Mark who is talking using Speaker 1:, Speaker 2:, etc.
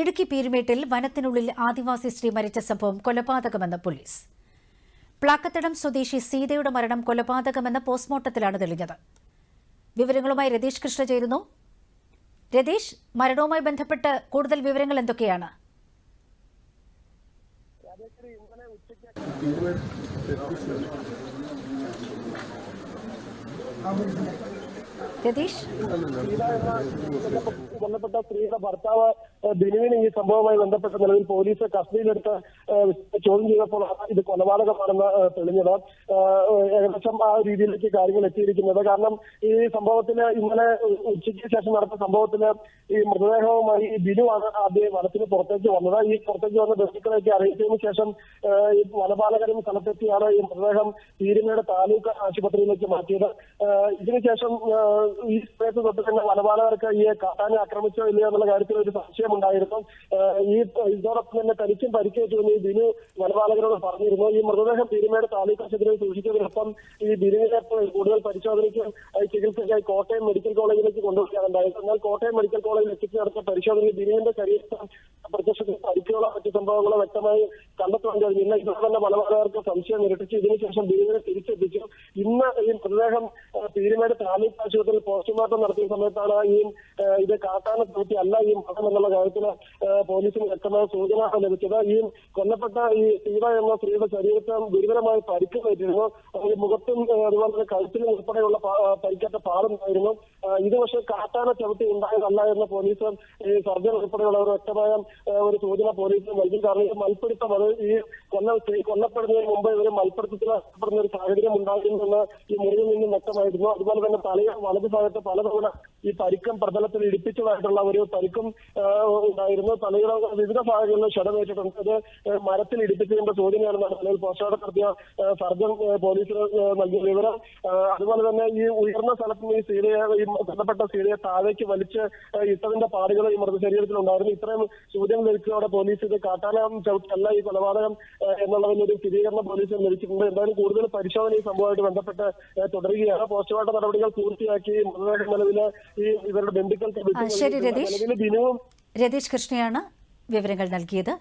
Speaker 1: ഇടുക്കി പീരുമേട്ടിൽ വനത്തിനുള്ളിൽ ആദിവാസി സ്ത്രീ മരിച്ച സംഭവം കൊലപാതകമെന്ന് പോലീസ്. പ്ലാക്കത്തടം സ്വദേശി സീതയുടെ മരണം കൊലപാതകമെന്ന് പോസ്റ്റ്മോർട്ടത്തിലാണ് തെളിഞ്ഞത്. വിവരങ്ങളുമായി രതീഷ് കൃഷ്ണ ചേരുന്നു. രതീഷ് മരണവുമായി ബന്ധപ്പെട്ട് കൂടുതൽ വിവരങ്ങൾ എന്തൊക്കെയാണ്? രതീഷ്?
Speaker 2: കൊല്ലപ്പെട്ട സ്ത്രീയുടെ ഭർത്താവ് ബിനുവിന് ഈ സംഭവവുമായി ബന്ധപ്പെട്ട നിലവിൽ പോലീസ് കസ്റ്റഡിയിലെടുത്ത് ചോദ്യം ചെയ്തപ്പോൾ ഇത് കൊലപാതകമാണെന്ന് തെളിഞ്ഞത്. ഏകദേശം ആ രീതിയിലേക്ക് കാര്യങ്ങൾ എത്തിയിരിക്കുന്നത്. കാരണം ഈ സംഭവത്തിന് ഇന്നലെ ഉച്ചയ്ക്ക് ശേഷം നടന്ന സംഭവത്തിന് ഈ മൃതദേഹവുമായി ബിനുവാണ് ആദ്യം വനത്തിന് പുറത്തേക്ക് വന്നത്. ഈ പുറത്തേക്ക് വന്ന ബന്ധുക്കളെയൊക്കെ അറിയിച്ചതിന് ശേഷം ഈ വനപാലകരും സ്ഥലത്തെത്തിയാണ് ഈ മൃതദേഹം പീരുമേട് താലൂക്ക് ആശുപത്രിയിലേക്ക് മാറ്റിയത്. ഇതിനുശേഷം ഈ സമയത്ത് തൊട്ട് തന്നെ വനപാലകർക്ക് ഈ കാട്ടാനെ ആക്രമിച്ചോ ഇല്ലയോ എന്നുള്ള കാര്യത്തിൽ ഒരു സംശയം ഉണ്ടായിരുന്നു. ഈ ഇതോടൊപ്പം തന്നെ തനിക്കും പരിക്കേറ്റുവെന്ന് ഈ ബിനു വനപാലകരോട് പറഞ്ഞിരുന്നു. ഈ മൃതദേഹം തിരുമേട് താലൂക്ക് ആശുപത്രിയിൽ സൂക്ഷിച്ചതിനൊപ്പം ഈ ബിനുവിനെ കൂടുതൽ പരിശോധനയ്ക്ക് ചികിത്സയ്ക്കായി കോട്ടയം മെഡിക്കൽ കോളേജിലേക്ക് കൊണ്ടുപോകുകയുണ്ടായത് എന്നാൽ കോട്ടയം മെഡിക്കൽ കോളേജിൽ എത്തിച്ച് നടത്തിയ പരിശോധനയിൽ ബിനുവിന്റെ ശരീരത്തിൽ പ്രത്യക്ഷത്തിൽ പരിക്കുകളോ മറ്റു സംഭവങ്ങളോ വ്യക്തമായി കണ്ടെത്താൻ കഴിഞ്ഞില്ല. ഇതുപോലെ തന്നെ വനപാലകർക്ക് സംശയം ഇരട്ടിച്ച്. ഇതിനുശേഷം ബിനുവിനെ തിരിച്ചെത്തിച്ചു. ഇന്ന് ഈ മൃതദേഹം പീരുമേട് താലൂക്ക് ആശുപത്രിയിൽ പോസ്റ്റ്മോർട്ടം നടത്തിയ സമയത്താണ് ഈ ഇത് കാട്ടാന പൂട്ടി അല്ല ഈ മതം എന്നുള്ള കാര്യത്തിൽ പോലീസിന് വ്യക്തമായ സൂചന ലഭിച്ചത്. ഈ കൊല്ലപ്പെട്ട ഈ സീത എന്ന സ്ത്രീയുടെ ശരീരത്തിൽ ഗുരുതരമായി പരിക്ക് പറ്റിയിരുന്നു മുഖത്തും അതുപോലെ തന്നെ കഴുത്തിലും ഉൾപ്പെടെയുള്ള പരിക്കേറ്റ പാടുണ്ടായിരുന്നു. ഇത് പക്ഷേ കാട്ടാന ചവിട്ടി ഉണ്ടായതല്ല എന്ന് പോലീസ് ഈ സർജൻ ഉൾപ്പെടെയുള്ള ഒരു വ്യക്തമായ ഒരു സൂചന പോലീസിന് നൽകി. കാരണം ഈ മൽപ്പിടുത്തം അത് ഈ കൊല്ല സ്ത്രീ കൊല്ലപ്പെടുന്നതിന് മുമ്പ് ഇവർ മൽപ്പിടുത്തത്തിൽ ഏർപ്പെടുന്ന ഒരു സാഹചര്യം ഉണ്ടായിരുന്നെന്ന് ഈ മുറിയിൽ നിന്നും വ്യക്തമായിരുന്നു അതുപോലെ തന്നെ തലയുടെ വലത് ഭാഗത്ത് പലതവണ ഈ പരിക്കും പ്രതലത്തിൽ ഇടിപ്പിച്ചതായിട്ടുള്ള ഒരു പരിക്കും ഉണ്ടായിരുന്നു. തലയുടെ വിവിധ ഭാഗങ്ങളിൽ ക്ഷതമേറ്റിട്ടുണ്ട് അത് മരത്തിൽ ഇടിപ്പിച്ചതിന്റെ സൂചനയാണെന്നാണ് നിലവിൽ പോസ്റ്റ്മോർട്ടം നടത്തിയ സർജൻ പോലീസിന് നൽകിയ വിവരം. അതുപോലെ തന്നെ ഈ ഉയർന്ന സ്ഥലത്ത് ഈ സീലയെ ഈ ബന്ധപ്പെട്ട സീലയെ താഴേക്ക് വലിച്ച് ഇട്ടതിന്റെ പാടുകൾ ഈ മൃതശരീരത്തിൽ ഉണ്ടായിരുന്നു. ഇത്രയും സൂചന ലഭിച്ചതോടെ പോലീസ് ഇത് കാട്ടാനം ചവിട്ടല്ല ഈ കൊലപാതകം എന്നുള്ളതിന്റെ ഒരു സ്ഥിരീകരണം പോലീസിന് ലഭിച്ചിട്ടുണ്ട്. എന്തായാലും കൂടുതൽ പരിശോധന ഈ സംഭവമായിട്ട് ബന്ധപ്പെട്ട് തുടരുകയാണ്. പോസ്റ്റ്മോർട്ടം നടപടികൾ പൂർത്തിയാക്കി മൃതദേഹം നിലവിൽ ഈ ഇവരുടെ ബന്ധുക്കൾക്ക്
Speaker 1: ശരി, രതീഷ്.
Speaker 2: ബിനുവും
Speaker 1: രതീഷ് കൃഷ്ണയാണ് വിവരങ്ങൾ നൽകിയത്